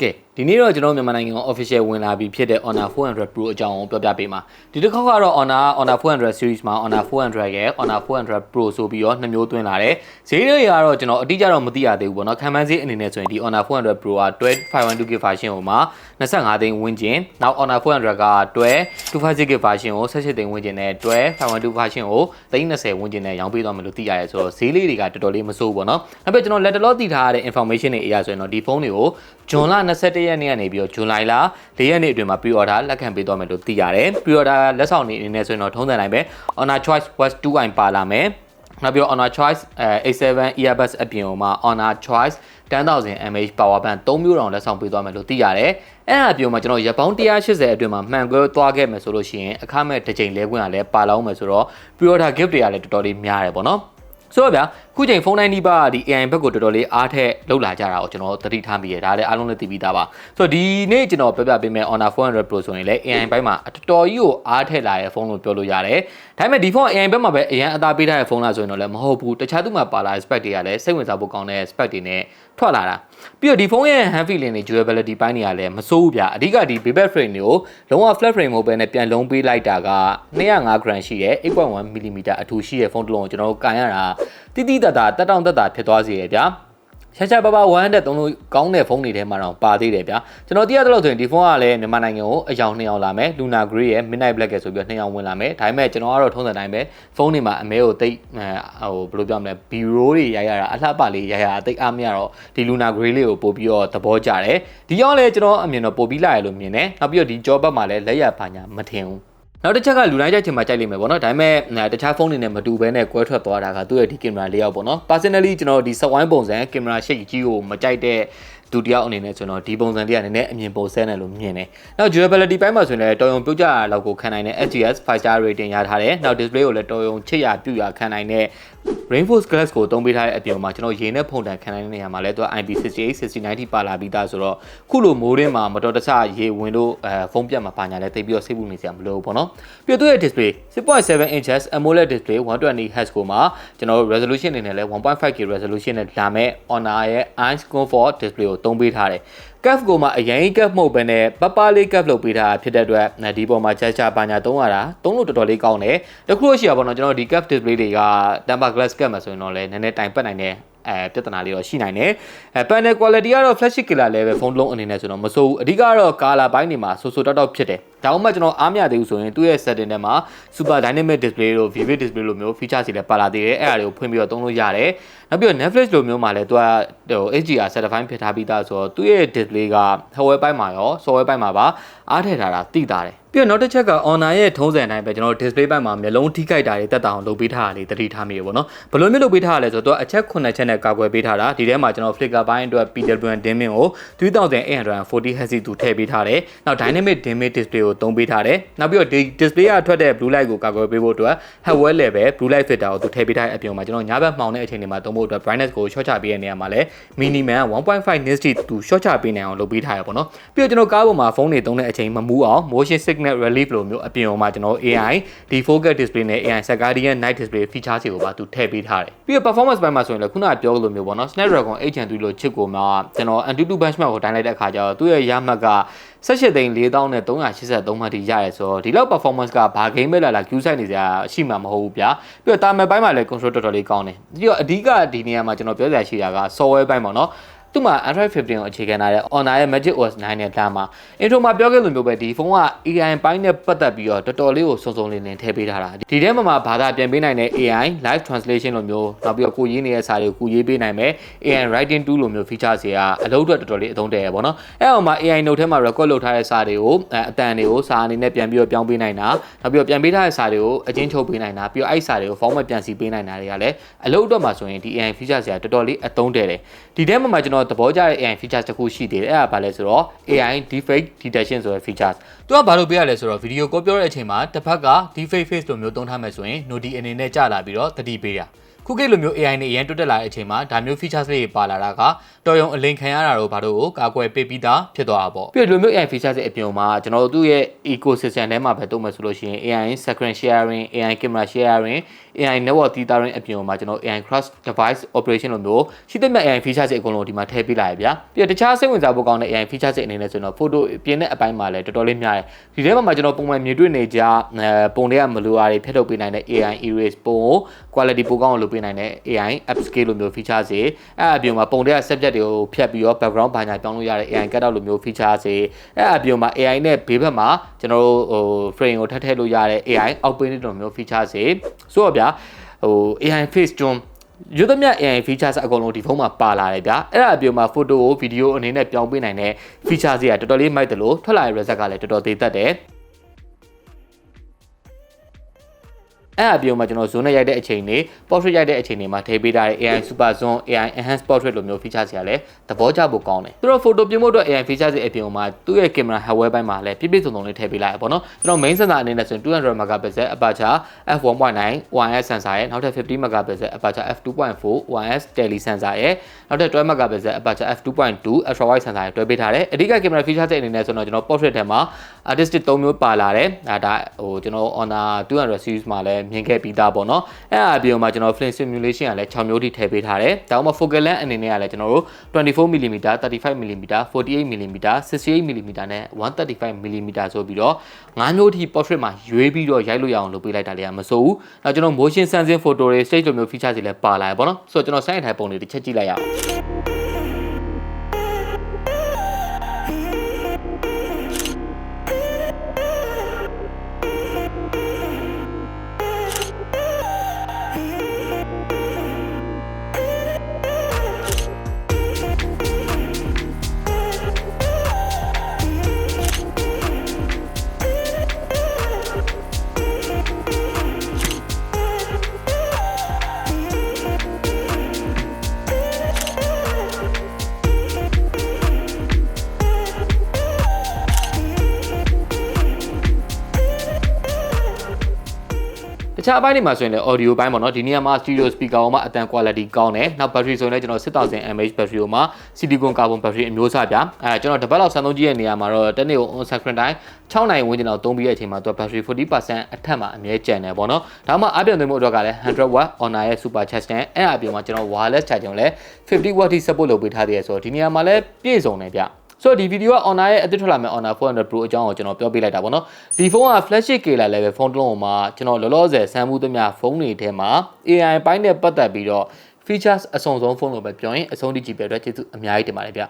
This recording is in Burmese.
ကဲ ဒီနေ့တော့ကျွန်တော်မြန်မာနိုင်ငံ official ဝင်လာပြီဖြစ်တဲ့ Honor 400 Pro အကြောင်းကိုပြောပြပေးမှာဒီတစ်ခေါက်ကတော့ Honor Honor 400 series မှာ Honor 400ရဲ့ Honor 400 Pro ဆိုပြီးတော့နှစ်မျိုးသွင်းလာတယ်ဈေးတွေကတော့ကျွန်တော်အတိအကျတော့မသိရသေးဘူးပေါ့နော်ခံမှန်းဈေးအနေနဲ့ဆိုရင်ဒီ Honor 400 Pro က 12512 GB version ကိုမှာ25သိန်းဝန်းကျင်နောက် Honor 400က225 GB version ကို18သိန်းဝန်းကျင်နဲ့25112 version ကို30ဝန်းကျင်နဲ့ရောင်းပေးသွားမယ်လို့သိရတယ်ဆိုတော့ဈေးလေးတွေကတော်တော်လေးမစိုးဘူးပေါ့နော်နောက်ပြီးကျွန်တော်လက်တလောသိထားရတဲ့ information တွေအရာဆိုရင်တော့ဒီဖုန်းတွေကိုဂျွန်လ21ရက်နေ့ကနေပြီးတော့ဇွန်လလ4ရက်နေ့အတွင်းမှာ pre-order လက်ခံပေးသွားမယ်လို့သိရတယ် pre-order လက်ဆောင်တွေအနေနဲ့ဆိုရင်တော့ထုံးစံတိုင်းပဲ Honor Choice Quest 2i ပါလာမယ်နောက်ပြီးတော့ Honor Choice A7 earbuds အပြင်မှာ Honor Choice 10000 mAh power bank 3မျိုးတောင်လက်ဆောင်ပေးသွားမယ်လို့သိရတယ်။အဲ့ဒါပြောမှာကျွန်တော်ရပောင်း180အတွင်းမှာမှန်ကွဲသွားခဲ့မယ်ဆိုလို့ရှိရင်အခမဲ့တစ်ချိန်လဲခွင့်ကလည်းပါလောင်းမယ်ဆိုတော့ pre-order gift တွေကလည်းတော်တော်လေးများတယ်ပေါ့နော်။ဆိုတော့ဗျာ ခုချိန်ဖုန်းတိုင်းနီးပါးဒီ AI ဘက်ကိုတော်တော်လေးအားထက်လောက်လာကြတာကိုကျွန်တော်သတိထားမိရဒါလည်းအားလုံးလည်းသိပြီးသားပါဆိုတော့ဒီနေ့ကျွန်တော်ပြပြပေးမယ် Honor 400 Pro ဆိုရင်လည်း AI ဘက်မှာအတော်တော်ကြီးကိုအားထက်လာတဲ့ဖုန်းလို့ပြောလို့ရတယ်ဒါပေမဲ့ဒီဖုန်း AI ဘက်မှာပဲအရင်အသာပေးထားတဲ့ဖုန်းလားဆိုရင်တော့လည်းမဟုတ်ဘူးတခြားသူမှာပါလာတဲ့ spec တွေကလည်းစိတ်ဝင်စားဖို့ကောင်းတဲ့ spec တွေနဲ့ထွက်လာတာပြီးတော့ဒီဖုန်းရဲ့ hand feeling တွေ durability ပိုင်းတွေကလည်းမစိုးဘူးဗျာအဓိကဒီ baby frame တွေကိုလုံးဝ flat frame မဟုတ်ဘဲနဲ့ပြန်လုံးပေးလိုက်တာက205 gram ရှိရဲ့8.1 mm အထူရှိရဲ့ဖုန်းတစ်လုံးကိုကျွန်တော်တို့ကန်ရတာတိတိတတ်တာတက်တောင့်တက်တာဖြစ်သွားစေရဗျာရှာရှာပါပါ100သုံးလို့ကောင်းတဲ့ဖုန်းတွေထဲမှာတော့ပါသေးတယ်ဗျာကျွန်တော်သိရတဲ့လို့ဆိုရင်ဒီဖုန်းကလည်းမြန်မာနိုင်ငံကိုအယောင်နှစ်ယောင်လာမယ် Luna Grey ရဲ့ Midnight Black ရဲ့ဆိုပြီးတော့နှစ်ယောင်ဝင်လာမယ်ဒါပေမဲ့ကျွန်တော်ကတော့ထုံးစံတိုင်းပဲဖုန်းတွေမှာအမဲကိုတိတ်ဟိုဘယ်လိုပြောမလဲ B-roll တွေရိုက်ရတာအလှပလေးရိုက်ရတာတိတ်အားမရတော့ဒီ Luna Grey လေးကိုပို့ပြီးတော့သဘောကျတယ်ဒီရောလည်းကျွန်တော်အမြင်တော့ပို့ပြီးလာရလို့မြင်တယ်နောက်ပြီးတော့ဒီ job ဘက်မှာလည်းလက်ရပါညာမထင်ဘူး နောက်တစ်ချက်ကလူတိုင်းကြိုက်ချင်မှကြိုက်လိမ့်မယ်ပေါ့နော်ဒါပေမဲ့တခြားဖုန်းတွေနဲ့မတူဘဲနဲ့ကွဲထွက်သွားတာကသူ့ရဲ့ဒီကင်မရာလေးယောက်ပေါ့နော် personally ကျွန်တော်ဒီစဝိုင်းပုံစံကင်မရာရှိတ်ကြီးကိုမကြိုက်တဲ့ သူတယောက်အနေနဲ့ဆိုတော့ဒီပုံစံလေးကနည်းနည်းအမြင်ပုံဆဲနေလို့မြင်တယ်။နောက် durability ပိုင်းမှာဆိုရင်လည်းတော်ရုံပြုတ်ကြတာလောက်ကိုခံနိုင်တဲ့ SGS 5 star rating ရထားတယ်။နောက် display ကိုလည်းတော်ရုံချစ်ရပြုရခံနိုင်တဲ့ Rainforest Glass ကိုသုံးပေးထားတဲ့အပြင်မှာကျွန်တော်ရေနဲ့ဖုန်တန်ခံနိုင်တဲ့နေရာမှာလည်းသူက IP68 69ထိပါလာပြီးသားဆိုတော့ခုလိုမိုးရင်းမှာမတော်တဆရေဝင်လို့အဲဖုန်းပြတ်မှာပါညာလဲတိတ်ပြီးတော့စိတ်ပူနေစရာမလိုဘူးပေါ့နော်ပြီးတော့သူ့ရဲ့ display 6.7 inches AMOLED display 120Hz ကိုမှာကျွန်တော် resolution အနေနဲ့လဲ 1.5K resolution နဲ့လာမဲ့ Honor ရဲ့ Ice Comfort display ကိုသုံးပေးထားတယ် cap ကိုမှအရင် cap မဟုတ်ဘဲနဲ့ပပလေး cap လုပ်ပေးထားဖြစ်တဲ့အတွက်ဒီပေါ်မှာချက်ချပါညာသုံးရတာသုံးလို့တော်တော်လေးကောင်းတယ်တခုလို့ရှိရပါတော့ကျွန်တော်ဒီ cap display တွေက temper glass cap မှာဆိုရင်တော့လည်းနည်းနည်းတိုင်ပတ်နိုင်တယ်အဲပြဿနာလေးတော့ရှိနိုင်တယ်အဲ panel quality ကတော့ flash killer လည်းပဲဖုန်းလုံးအနေနဲ့ဆိုတော့မစိုးဘူးအဓိကတော့ color ဘိုင်းတွေမှာဆူဆူတောက်တောက်ဖြစ်တယ်ဒါမှမဟုတ်ကျွန်တော်အားမရသေးဘူးဆိုရင်သူ့ရဲ့ setting ထဲမှာ super dynamic display တို့ vivid display လိုမျိုး feature တွေလည်းပါလာသေးတယ်အဲ့ဒါတွေကိုဖွင့်ပြီးတော့သုံးလို့ရတယ်နောက်ပြီးတော့ Netflix လိုမျိုးမှာလည်းသူကဟို HDR certify ဖြစ်ထားပြီးသားဆိုတော့သူ့ရဲ့ display က hardware ဘိုင်းမှာရော software ဘိုင်းမှာပါအားထည့်ထားတာသိတာတယ်ပြီးတော့နောက်တစ်ချက်က Honor ရဲ့ထုံးစံတိုင်းပဲကျွန်တော်တို့ display ဘက်မှာမျိုးလုံးထိခိုက်တာတွေတက်တာအောင်လုပ်ပေးထားတာလေးတတိထားမိရပေါ့နော်ဘယ်လိုမျိုးလုပ်ပေးထားရလဲဆိုတော့အချက်9ချက်နဲ့ကာကွယ်ပေးထားတာဒီထဲမှာကျွန်တော် flicker ဘိုင်းအတွက် PWM dimming ကို3840 Hz သူထည့်ပေးထားတယ်နောက် dynamic dimming display ကိုသုံးပေးထားတယ်နောက်ပြီးတော့ဒီ display ကထွက်တဲ့ blue light ကိုကာကွယ်ပေးဖို့အတွက် hardware level blue light filter ကိုသူထည့်ပေးထားတဲ့အပြင်မှာကျွန်တော်ညဘက်မှောင်တဲ့အချိန်တွေမှာသုံးဖို့အတွက် brightness ကို short ချပေးတဲ့နေရာမှာလည်း minimum 1.5 nits ထိသူ short ချပေးနိုင်အောင်လုပ်ပေးထားရပါတော့ပြီးတော့ကျွန်တော်ကားပေါ်မှာဖုန်းတွေသုံးတဲ့အချိန်မမူးအောင် motion signal relief လိုမျိုးအပြင်မှာကျွန်တော် AI defocus display နဲ့ AI circadian night display feature တွေကိုပါသူထည့်ပေးထားတယ်ပြီးတော့ performance ဘက်မှာဆိုရင်လည်းခုနကပြောလိုမျိုးပေါ့နော် Snapdragon 8 Gen 3လို့ချစ်ကိုမှာကျွန်တော် Antutu benchmark ကိုတိုင်းလိုက်တဲ့အခါကျတော့သူ့ရဲ့ရမှတ်က18သိန်း4383မှတ်ထိရတယ်ဆိုတော့ဒီလောက် performance ကဘာ game ပဲလာလာ queue site နေစရာရှိမှာမဟုတ်ဘူးဗျာပြီးတော့တာမန်ပိုင်းမှာလည်း control တော်တော်လေးကောင်းတယ်ပြီးတော့အဓိကဒီနေရာမှာကျွန်တော်ပြောစရာရှိတာက software ပိုင်းပေါ့နော် သူ့မှာ Android 15ကိုအခြေခံထားတဲ့ Honor ရဲ့ Magic OS 9နဲ့ plan မှာ intro မှာပြောခဲ့လို့မျိုးပဲဒီဖုန်းက AI ပိုင်းနဲ့ပတ်သက်ပြီးတော့တော်တော်လေးကိုစုံစုံလင်လင်ထည့်ပေးထားတာဒီထဲမှာမှာဘာသာပြန်ပေးနိုင်တဲ့ AI live translation လိုမျိုးနောက်ပြီးတော့ကိုရေးနေတဲ့စာတွေကိုကိုရေးပေးနိုင်မယ် AI writing tool လိုမျိုး feature တွေကအလုပ်အတွက်တော်တော်လေးအသုံးတည့်ရပါတော့အဲ့အောင်မှာ AI note ထဲမှာ record လုပ်ထားတဲ့စာတွေကိုအတန်တွေကိုစာအနေနဲ့ပြန်ပြီးတော့ပြောင်းပေးနိုင်တာနောက်ပြီးတော့ပြန်ပေးထားတဲ့စာတွေကိုအချင်းချုပ်ပေးနိုင်တာပြီးတော့အဲ့စာတွေကို format ပြန်စီပေးနိုင်တာတွေကလည်းအလုပ်အတွက်မှာဆိုရင်ဒီ AI feature တွေကတော်တော်လေးအသုံးတည့်တယ်ဒီထဲမှာမှာကျွန်တော်သဘောကျတဲ့ AI features တစ်ခုရှိသေးတယ်အဲ့ဒါဘာလဲဆိုတော့ AI deepfake detection ဆိုတဲ့ features သူကဘာလို့ပေးရလဲဆိုတော့ video call ပြောတဲ့အချိန်မှာတစ်ဖက်က deepfake face လိုမျိုးသုံးထားမယ်ဆိုရင် nodi အနေနဲ့ကြာလာပြီးတော့တတိပေးတာ ခုခေတ်လိုမျိုး AI နဲ့အရင်တွတ်တက်လာတဲ့အချိန်မှာဒါမျိုး features လေးတွေပါလာတာကတော်ရုံအလင်ခံရတာတော့ဘာလို့ကိုကာကွယ်ပေးပြီးသားဖြစ်သွားတာပေါ့ပြီးတော့ဒီလိုမျိုး AI features တွေအပြင်မှာကျွန်တော်တို့သူ့ရဲ့ ecosystem ထဲမှာပဲတုံးမယ်ဆိုလို့ရှိရင် AI screen sharing AI camera sharing AI network tethering အပြင်မှာကျွန်တော် AI cross device operation လို့မျိုးရှိသမျှ AI features တွေအကုန်လုံးဒီမှာထည့်ပေးလာရဗျာပြီးတော့တခြားစိတ်ဝင်စားဖို့ကောင်းတဲ့ AI features တွေအနေနဲ့ဆိုတော့ photo ပြင်တဲ့အပိုင်းမှာလည်းတော်တော်လေးများတယ်ဒီထဲမှာကျွန်တော်ပုံမှန်မြင်တွေ့နေကြပုံတွေကမလိုအားတွေဖျက်ထုတ်ပေးနိုင်တဲ့ AI erase ပုံကို quality ပိုကောင်းအောင်လုပ်ပေးနိုင်တဲ့ AI upscale လိုမျိုး feature တွေအဲ့အပြင်မှာပုံတွေက subject တွေကိုဖြတ်ပြီးတော့ background ဘာညာပြောင်းလို့ရတဲ့ AI cut out လိုမျိုး feature တွေအဲ့အပြင်မှာ AI နဲ့ဘေးဘက်မှာကျွန်တော်တို့ဟို frame ကိုထပ်ထည့်လို့ရတဲ့ AI output လိုမျိုး feature တွေဆိုတော့ဗျာဟို AI face tune ရွတ်သမျှ AI features အကုန်လုံးဒီဖုန်းမှာပါလာတယ်ဗျာအဲ့ဒါအပြင်မှာ photo ကို video အနေနဲ့ပြောင်းပေးနိုင်တဲ့ features တွေကတော်တော်လေးမိုက်တယ်လို့ထွက်လာတဲ့ result ကလည်းတော်တော်သေးသက်တယ် အဲ့အပြုံမှာကျွန်တော် zone နဲ့ရိုက်တဲ့အချိန်တွေ portrait ရိုက်တဲ့အချိန်တွေမှာထည့်ပေးထားတဲ့ AI super zoom AI enhanced portrait လိုမျိုး feature တွေကလည်းသဘောကျဖို့ကောင်းတယ်သူတို့ photo ပြင်ဖို့အတွက် AI feature တွေအပြုံမှာသူ့ရဲ့ camera hardware ဘက်မှာလည်းပြည့်ပြည့်စုံစုံလေးထည့်ပေးလိုက်ရပါတော့ကျွန်တော် main sensor အနေနဲ့ဆိုရင်200 megapixel aperture f1.9 1s sensor ရဲ့နောက်ထပ်50 megapixel aperture f2.4 1s tele sensor ရဲ့နောက်ထပ်12 megapixel aperture f2.2 ultra wide sensor ရဲ့တွဲပေးထားတယ်အဓိက camera feature တွေအနေနဲ့ဆိုတော့ကျွန်တော် portrait ထဲမှာ artistic 3မျိုးပါလာတယ်အဲဒါဟိုကျွန်တော် honor 200 series မှာလည်းမြင်ခဲ့ပြီးသားပေါ့နော်အဲ့အပြင်မှာကျွန်တော် flame simulation ကလည်း6မျိုးထိထည့်ပေးထားတယ်ဒါမှမဟုတ် focal length အနေနဲ့ကလည်းကျွန်တော်တို့ 24mm 35mm 48mm 68mm နဲ့ 135mm ဆိုပြီးတော့9မျိုးထိ portrait မှာရွေးပြီးတော့ရိုက်လို့ရအောင်လုပ်ပေးလိုက်တာလည်းမစိုးဘူးနောက်ကျွန်တော် motion sensing photo တွေ stage လိုမျိုး feature တွေလည်းပါလာတယ်ပေါ့နော်ဆိုတော့ကျွန်တော် site ထိုင်ပုံတွေတစ်ချက်ကြည့်လိုက်ရအောင် ခြားအပိုင်းတွေမှာဆိုရင်လည်း audio ဘိုင်းပေါ့နော်ဒီနေရာမှာ stereo speaker ပေါ်မှာအတန် quality ကောင်းတယ်နောက် battery ဆိုရင်လည်းကျွန်တော်6000 mAh battery ပေါ်မှာ silicon carbon battery အမျိုးအစားပြအဲကျွန်တော်တပတ်လောက်စံသုံးကြည့်တဲ့နေရာမှာတော့တနေ့ကို on screen time 6နိုင်ဝန်းကျင်လောက်သုံးပြီးတဲ့အချိန်မှာသူ battery 40%အထက်မှာအမြဲကျန်တယ်ပေါ့နော်ဒါမှအပြင်သွင်းမှုအတွက်ကလည်း100 watt honor ရဲ့ super charge နဲ့အဲ့အပြင်မှာကျွန်တော် wireless charging လည်း50 watt ထိ support လုပ်ပေးထားသေးရဆိုတော့ဒီနေရာမှာလည်းပြည့်စုံတယ်ဗျ ဆိုတော့ဒီဗီဒီယိုက Honor ရဲ့အသစ်ထွက်လာမယ့် Honor 400 Pro အကြောင်းကိုကျွန်တော်ပြောပြလိုက်တာပေါ့နော်ဒီဖုန်းက flagship scale level ဖုန်းတစ်လုံးမှာကျွန်တော်လောလောဆယ်စမ်းမှုသမျှဖုန်းတွေထဲမှာ AI ပိုင်းနဲ့ပတ်သက်ပြီးတော့ features အစုံဆုံးဖုန်းလို့ပဲပြောရင်အဆုံးထိကြည့်ပြတဲ့အတွက်ကျေးဇူးအများကြီးတင်ပါတယ်ဗျ